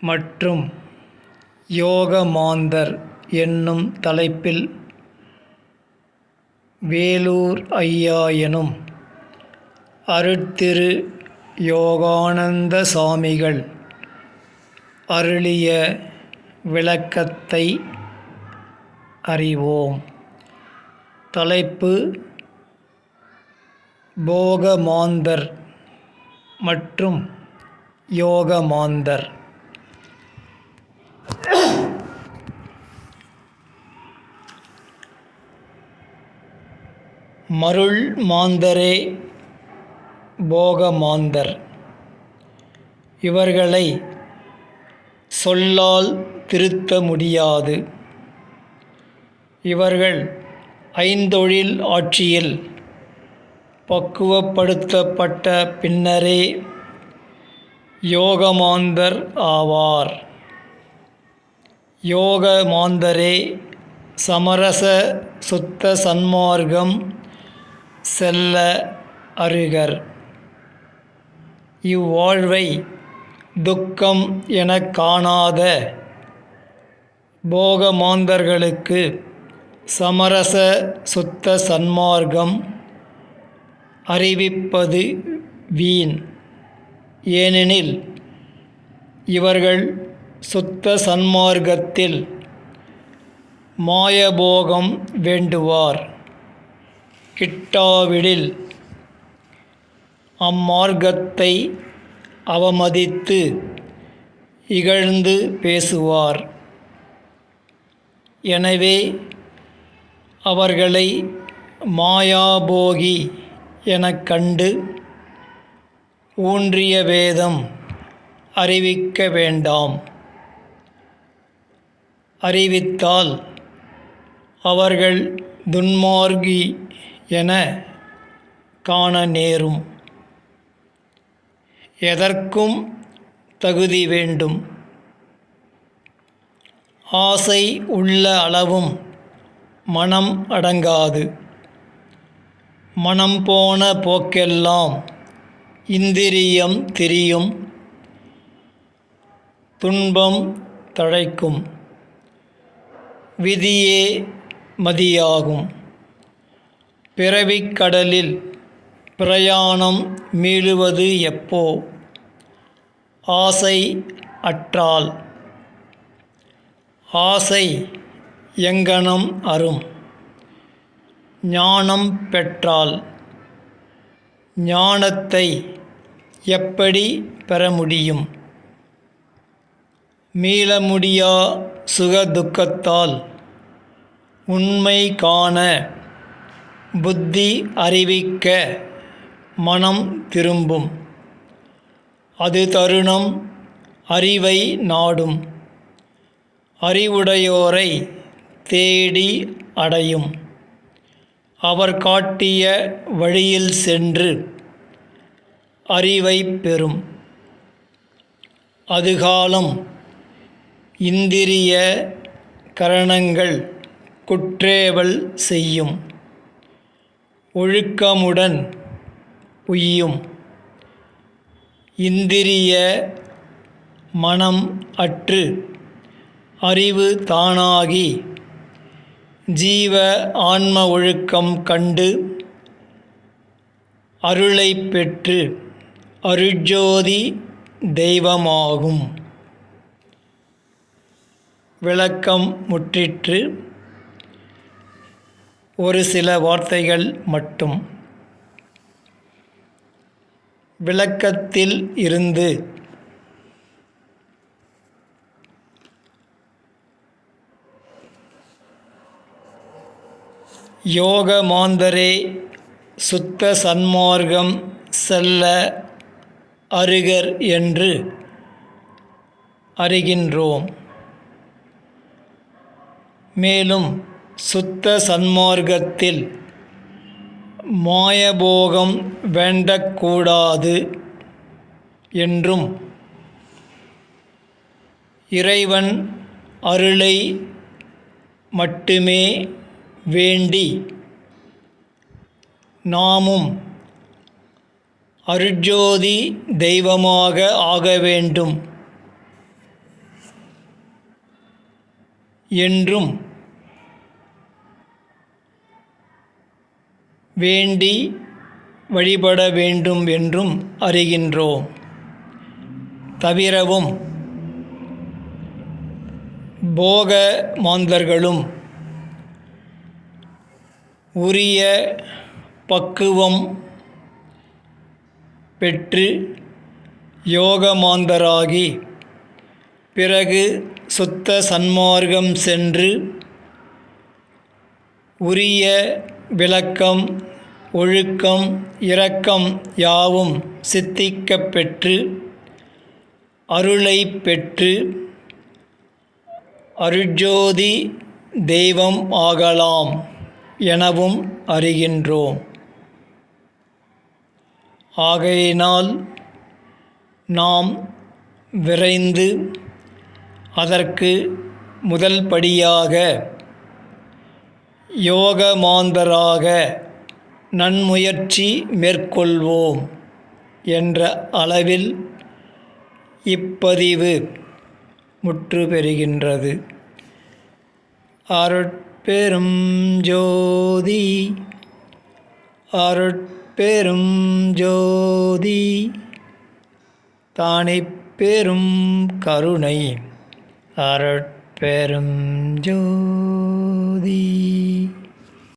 மற்றும் யோகமாந்தர் என்னும் தலைப்பில் வேலூர் ஐயா எனும் அருட்திரு யோகானந்த சாமிகள் அருளிய விளக்கத்தை அறிவோம். தலைப்பு போகமாந்தர் மற்றும் யோகமாந்தர். மருள் மாந்தரே போகமாந்தர் இவர்களை சொல்லால் திருத்த முடியாது. இவர்கள் ஐந்தொழில் ஆட்சியில் பக்குவப்படுத்தப்பட்ட பின்னரே யோகமாந்தர் ஆவார். யோகமாந்தரே சமரச சுத்த சன்மார்க்கம் செல்ல அருகர். இவ்வாழ்வை துக்கம் என காணாத போகமாந்தர்களுக்கு சமரச சுத்த சன்மார்க்கம் அறிவிப்பது வீண். ஏனெனில் இவர்கள் சுத்த சன்மார்க்கத்தில் மாயபோகம் வேண்டுவார். கிட்டாவிடில் அம்மார்க்கத்தை அவமதித்து இகழ்ந்து பேசுவார். எனவே அவர்களை மாயாபோகி எனக் கண்டு ஊன்றிய வேதம் அறிவிக்க வேண்டாம். அறிவித்தால் அவர்கள் துன்மார்கி என காண நேரும். எதற்கும் தகுதி வேண்டும். ஆசை உள்ள அளவும் மனம் அடங்காது. மனம் போன போக்கெல்லாம் இந்திரியம் திரியும். துன்பம் தழைக்கும். விதியே மதியாகும். பிறவிக் கடலில் பிரயாணம் மீளுவது எப்போ? ஆசை அற்றால். ஆசை எங்கனம் அரும். ஞானம் பெற்றால். ஞானத்தை எப்படி பெற முடியும்? மீள முடியா சுக துக்கத்தால் உண்மை காண புத்தி அறிவிக்க மனம் திரும்பும். அது தருணம் அறிவை நாடும். அறிவுடையோரை தேடி அடையும். அவர் காட்டிய வழியில் சென்று அறிவை பெறும். அதுகாலம் இந்திரிய கரணங்கள் குற்றேவல் செய்யும். ஒழுக்கமுடன் உய்யும். இந்திரிய மனம் அற்று அறிவு தானாகி ஜீவ ஆன்ம ஒழுக்கம் கண்டு அருளை பெற்று அருட்ஜோதி தெய்வமாகும். விளக்கம் முற்றிற்று ஒரு சில வார்த்தைகள் மட்டும். விளக்கத்தில் இருந்து. யோக மாந்தரே சுத்த சன்மார்க்கம் செல்ல அருகர் என்று அறிகின்றோம். மேலும் சுத்த சன்மார்க்கத்தில் மாயபோகம் வேண்டக்கூடாது என்றும் இறைவன் அருளை மட்டுமே வேண்டி நாமும் அருட்ஜோதி தெய்வமாக ஆக வேண்டும் என்றும் வேண்டி வழிபட வேண்டும் என்றும் அறிகின்றோம். தவிரவும் போக மாந்தர்களும் உரிய பக்குவம் பெற்று யோகமாந்தராகி பிறகு சுத்த சன்மார்க்கம் சென்று உரிய விளக்கம் ஒழுக்கம் இரக்கம் யாவும் சித்திக்கப் பெற்று அருளை பெற்று அருட்ஜோதி தெய்வம் ஆகலாம் எனவும் அறிகின்றோம். ஆகையினால் நாம் விரைந்து அதற்கு முதல் படியாக யோகமாந்தராக நன்முயற்சி மேற்கொள்வோம் என்ற அளவில் இப்பதிவு முற்று பெறுகின்றது. அருட்பெரும் ஜோதி அருட்பெரும் ஜோதி தானே பெரும் கருணை. அருட்பெரும் the